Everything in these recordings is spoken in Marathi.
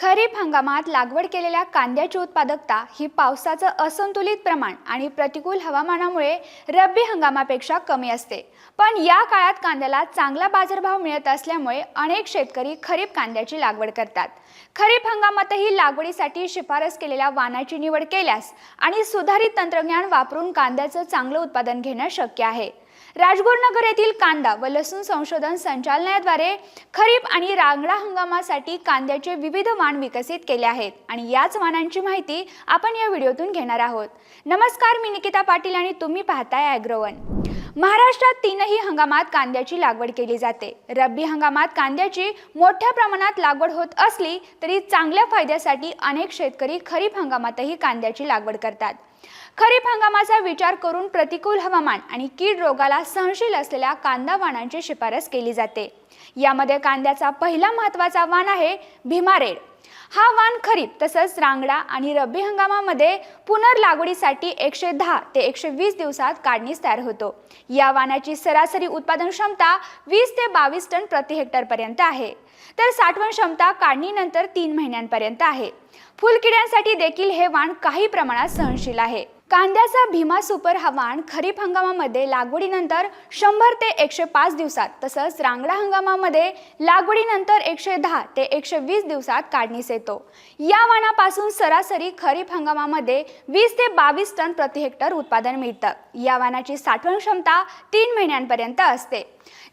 खरीप हंगामात लागवड केलेल्या कांद्याची उत्पादकता ही पावसाचं असंतुलित प्रमाण आणि प्रतिकूल हवामानामुळे रब्बी हंगामापेक्षा कमी असते. पण या काळात कांद्याला चांगला बाजारभाव मिळत असल्यामुळे अनेक शेतकरी खरीप कांद्याची लागवड करतात. खरीप हंगामातही लागवडीसाठी शिफारस केलेल्या वाणाची निवड केल्यास आणि सुधारित तंत्रज्ञान वापरून कांद्याचं चांगलं उत्पादन घेणं शक्य आहे. राजगोरनगर येथील कांदा व लसूण संशोधन संचालनाद्वारे खरीप आणि रांगडा हंगामासाठी कांद्याचे विविध वाण विकसित केले आहेत आणि याच वाणांची माहिती आपण या व्हिडिओतून घेणार आहोत. नमस्कार मी निकिता पाटील आणि तुम्ही पाहताय ॲग्रोवन महाराष्ट्रात तीनही हंगामात कांद्याची लागवड केली जाते. रब्बी हंगामात कांद्याची मोठ्या प्रमाणात लागवड होत असली तरी चांगल्या फायद्यासाठी अनेक शेतकरी खरीप हंगामातही कांद्याची लागवड करतात. खरीप हंगामाचा विचार करून प्रतिकूल हवामान आणि कीड रोगाला सहनशील असलेल्या कांदा वाणांची शिफारस केली जाते. यामध्ये कांद्याचा पहिला महत्त्वाचा वाण आहे भीमारेड हा वाण खरीप तसंच रांगडा आणि रब्बी हंगामामध्ये पुनर्लागवडीसाठी एकशे दहा ते एकशे वीस दिवसात काढणीस तयार होतो. या वाणाची सरासरी उत्पादन क्षमता वीस ते बावीस टन प्रति हेक्टरपर्यंत आहे. तर साठवण क्षमता काढणीनंतर तीन महिन्यांपर्यंत आहे. फुलकिड्यांसाठी देखील हे वाण काही प्रमाणात सहनशील आहे. कांद्याचा भीमा सुपर हा खरीप हंगामामध्ये लागवडीनंतर शंभर ते एकशे पाच दिवसात तसंच रांगडा हंगामामध्ये लागवडीनंतर एकशे दहा ते एकशे वीस दिवसात काढणीस येतो. या वाणापासून सरासरी खरीप हंगामामध्ये वीस ते बावीस टन प्रति हेक्टर उत्पादन मिळतं. या वाणाची साठवण क्षमता तीन महिन्यांपर्यंत असते.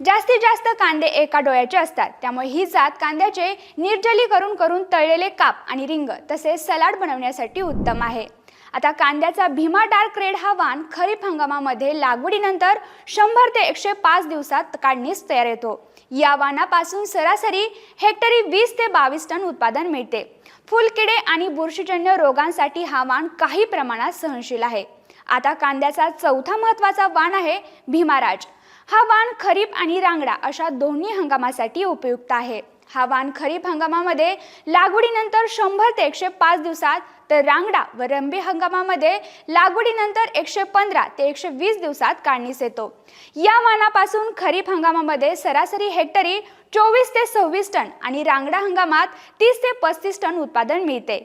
जास्तीत जास्त कांदे एका डोळ्याचे असतात. त्यामुळे ही जात कांद्याचे निर्जलीकरण करून तळलेले काप आणि रिंग तसेच सलाड बनवण्यासाठी उत्तम आहे. आता कांद्याचा भीमा डार्क रेड हा वाण खरीप हंगामामध्ये लागवडीनंतर शंभर ते एकशे पाच दिवसात काढणीस तयार येतो. या वाणापासून सरासरी हेक्टरी वीस ते बावीस टन उत्पादन मिळते. फुलकिडे आणि बुरशीजन्य रोगांसाठी हा वाण काही प्रमाणात सहनशील आहे. आता कांद्याचा चौथा महत्त्वाचा वाण आहे भीमाराज. हा वाण खरीप आणि रांगडा अशा दोन्ही हंगामासाठी उपयुक्त आहे. हा वाण खरीप हंगामामध्ये लागवडीनंतर शंभर ते एकशे पाच दिवसात तर रांगडा व रंबी हंगामामध्ये लागवडीनंतर एकशे पंधरा ते एकशे वीस दिवसात काढणीस येतो. या वाणापासून खरीप हंगामामध्ये सरासरी हेक्टरी चोवीस ते सव्वीस टन आणि रांगडा हंगामात तीस ते पस्तीस टन उत्पादन मिळते.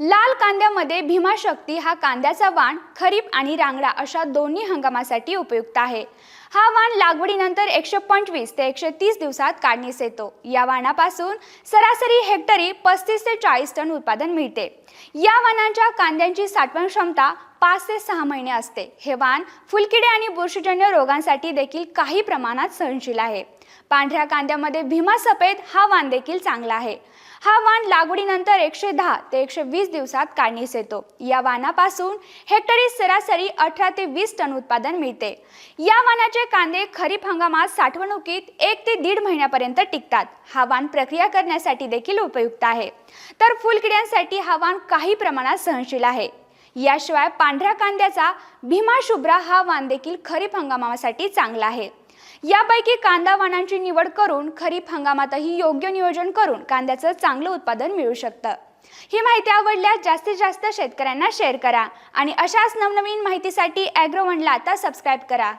लाल कांद्यामध्ये भीमाशक्ती हा कांद्याचा वाण खरीप आणि रांगडा अशा दोन्ही हंगामासाठी उपयुक्त आहे. हा वाण लागवडीनंतर एकशे पंचवीस ते एकशे तीस दिवसात काढणीस येतो. या वाणापासून सरासरी हेक्टरी पस्तीस ते चाळीस टन उत्पादन मिळते. या वाणांच्या कांद्यांची साठवण क्षमता पाच ते सहा महिने असते. हे वाण फुलकिडे आणि बुरशीजन्य रोगांसाठी देखील काही प्रमाणात सहनशील आहे. पांढऱ्या कांद्यामध्ये भीमा सफेद हा वाण देखील चांगला आहे. हा वाण लागवडीनंतर एकशे दहा ते एकशे वीस दिवसात काढणीस येतो. या वाणापासून हेक्टरी सरासरी अठरा ते वीस टन उत्पादन मिळते. या वाणाचे कांदे खरीप हंगामात साठवणुकीत एक ते दीड महिन्यापर्यंत टिकतात. हा वाण प्रक्रिया करण्यासाठी देखील उपयुक्त आहे. तर फुलकिड्यांसाठी हा वाण काही प्रमाणात सहनशील आहे. याशिवाय पांढऱ्या कांद्याचा भीमा शुभ्रा हा वाण देखील खरीप हंगामासाठी चांगला आहे. यापैकी कांदा वाणांची निवड करून खरीप हंगामातही योग्य नियोजन करून कांद्याचं चांगलं उत्पादन मिळू शकतं. ही माहिती आवडल्यास जास्तीत जास्त शेतकऱ्यांना शेअर करा आणि अशाच नवनवीन माहितीसाठी ॲग्रोवनला आता सबस्क्राईब करा.